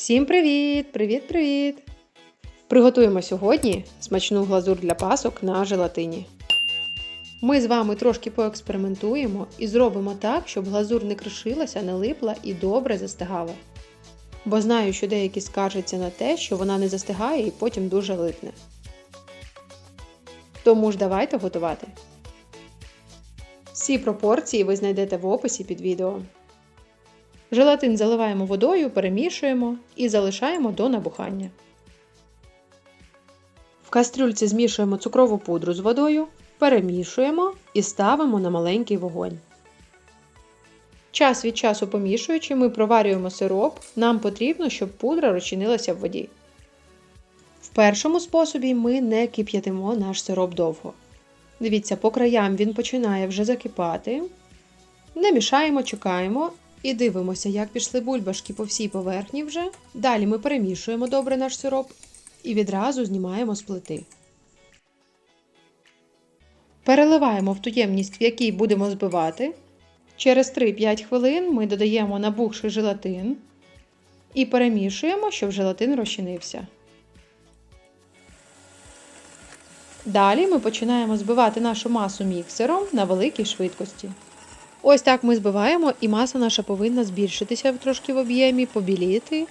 Всім привіт! Привіт-привіт! Приготуємо сьогодні смачну глазур для пасок на желатині. Ми з вами трошки поекспериментуємо і зробимо так, щоб глазур не кришилася, не липла і добре застигала. Бо знаю, що деякі скаржаться на те, що вона не застигає і потім дуже липне. Тому ж давайте готувати. Всі пропорції ви знайдете в описі під відео. Желатин заливаємо водою, перемішуємо і залишаємо до набухання. В кастрюльці змішуємо цукрову пудру з водою, перемішуємо і ставимо на маленький вогонь. Час від часу помішуючи, ми проварюємо сироп. Нам потрібно, щоб пудра розчинилася в воді. В першому способі ми не кип'ятимо наш сироп довго. Дивіться, по краям він починає вже закипати. Не мішаємо, чекаємо і дивимося, як пішли бульбашки по всій поверхні вже. Далі ми перемішуємо добре наш сироп і відразу знімаємо з плити. Переливаємо в ту ємність, в якій будемо збивати. Через 3-5 хвилин ми додаємо набухший желатин і перемішуємо, щоб желатин розчинився. Далі ми починаємо збивати нашу масу міксером на великій швидкості. Ось так ми збиваємо, і маса наша повинна збільшитися трошки в об'ємі, побіліти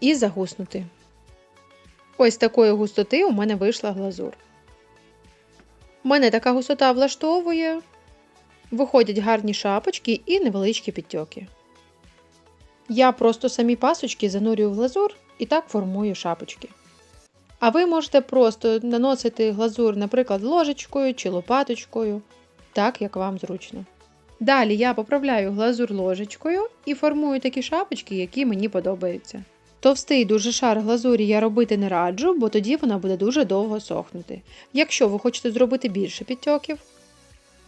і загуснути. Ось такої густоти у мене вийшла глазур. Мене така густота влаштовує. Виходять гарні шапочки і невеличкі підтьоки. Я просто самі пасочки занурюю в глазур і так формую шапочки. А ви можете просто наносити глазур, наприклад, ложечкою чи лопаточкою, так як вам зручно. Далі я поправляю глазур ложечкою і формую такі шапочки, які мені подобаються. Товстий дуже шар глазурі я робити не раджу, бо тоді вона буде дуже довго сохнути. Якщо ви хочете зробити більше підтьоків,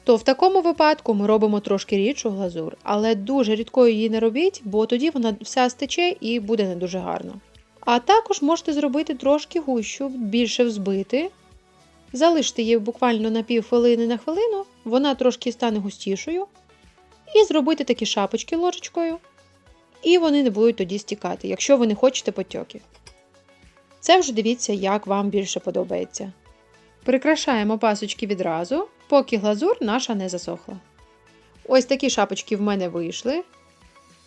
то в такому випадку ми робимо трошки рідшу глазур, але дуже рідкою її не робіть, бо тоді вона вся стече і буде не дуже гарно. А також можете зробити трошки гущу, більше взбити. Залиште її буквально на пів хвилини на хвилину, вона трошки стане густішою. І зробити такі шапочки ложечкою. І вони не будуть тоді стікати, якщо ви не хочете потьоки. Це вже дивіться, як вам більше подобається. Прикрашаємо пасочки відразу, поки глазур наша не засохла. Ось такі шапочки в мене вийшли.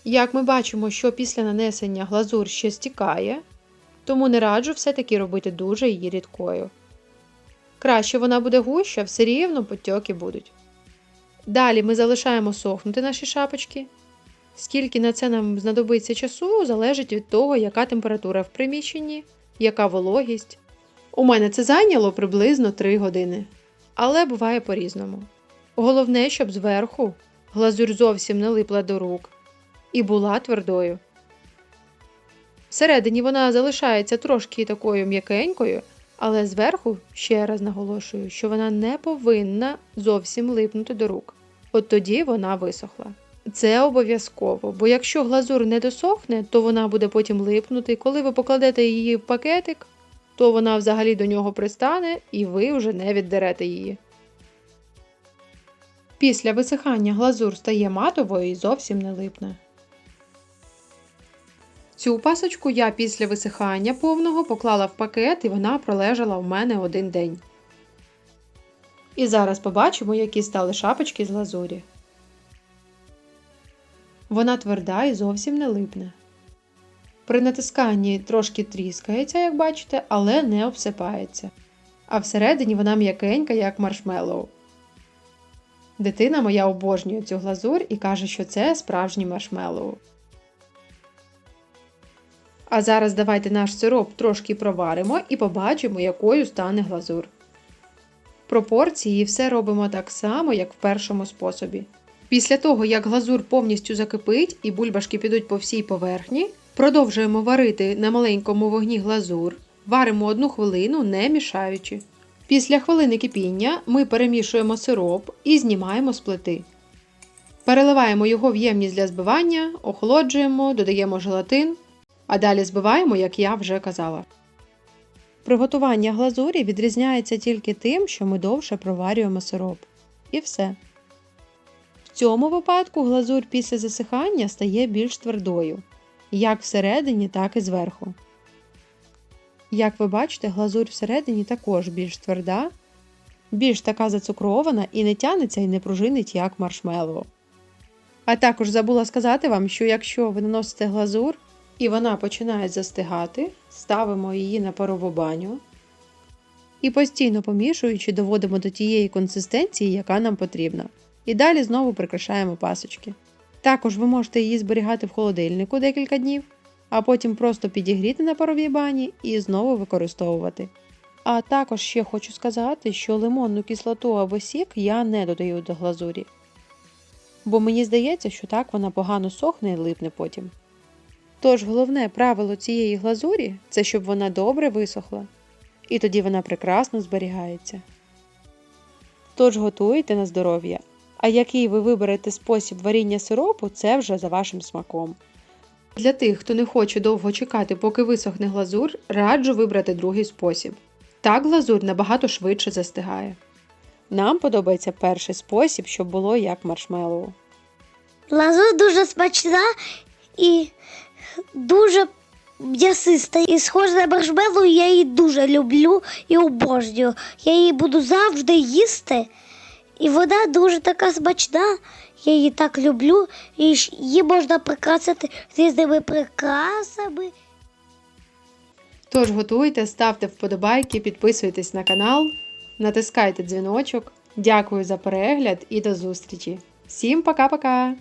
Як ми бачимо, що після нанесення глазур ще стікає, тому не раджу все-таки робити дуже її рідкою. Краще вона буде гуща, все рівно потьоки будуть. Далі ми залишаємо сохнути наші шапочки. Скільки на це нам знадобиться часу, залежить від того, яка температура в приміщенні, яка вологість. У мене це зайняло приблизно 3 години, але буває по-різному. Головне, щоб зверху глазурь зовсім не липла до рук і була твердою. Всередині вона залишається трошки такою м'якенькою, але зверху, ще раз наголошую, що вона не повинна зовсім липнути до рук. От тоді вона висохла. Це обов'язково, бо якщо глазур не досохне, то вона буде потім липнути. Коли ви покладете її в пакетик, то вона взагалі до нього пристане і ви вже не віддерете її. Після висихання глазур стає матовою і зовсім не липне. Цю пасочку я після висихання повного поклала в пакет і вона пролежала в мене один день. І зараз побачимо, які стали шапочки з глазурі. Вона тверда і зовсім не липне. При натисканні трошки тріскається, як бачите, але не обсипається. А всередині вона м'якенька, як маршмеллоу. Дитина моя обожнює цю глазур і каже, що це справжній маршмеллоу. А зараз давайте наш сироп трошки проваримо і побачимо, якою стане глазур. Пропорції все робимо так само, як в першому способі. Після того, як глазур повністю закипить і бульбашки підуть по всій поверхні, продовжуємо варити на маленькому вогні глазур, варимо одну хвилину, не мішаючи. Після хвилини кипіння ми перемішуємо сироп і знімаємо з плити. Переливаємо його в ємність для збивання, охолоджуємо, додаємо желатин, а далі збиваємо, як я вже казала. Приготування глазурі відрізняється тільки тим, що ми довше проварюємо сироп. І все. В цьому випадку глазурь після засихання стає більш твердою. як всередині, так і зверху. Як ви бачите, глазурь всередині також більш тверда, більш така зацукрована і не тянеться і не пружинить, як маршмеллоу. А також забула сказати вам, що якщо ви наносите глазур і вона починає застигати, ставимо її на парову баню і постійно помішуючи, доводимо до тієї консистенції, яка нам потрібна. І далі знову прикрашаємо пасочки. Також ви можете її зберігати в холодильнику декілька днів, а потім просто підігріти на паровій бані і знову використовувати. А також ще хочу сказати, що лимонну кислоту або сік я не додаю до глазурі, бо мені здається, що так вона погано сохне і липне потім. Тож головне правило цієї глазурі це щоб вона добре висохла, і тоді вона прекрасно зберігається. Тож готуйте на здоров'я, а який ви виберете спосіб варіння сиропу, це вже за вашим смаком. Для тих, хто не хоче довго чекати, поки висохне глазур, раджу вибрати другий спосіб. Так глазур набагато швидше застигає. Нам подобається перший спосіб, щоб було як маршмеллоу. Лазур дуже смачна і дуже м'ясиста. І схожа на маршмеллоу, я її дуже люблю і обожнюю. Я її буду завжди їсти. І вона дуже така смачна. Я її так люблю. І її можна прикрасити різними прикрасами. Тож готуйте, ставте вподобайки, підписуйтесь на канал, натискайте дзвіночок. Дякую за перегляд і до зустрічі. Всім пока-пока!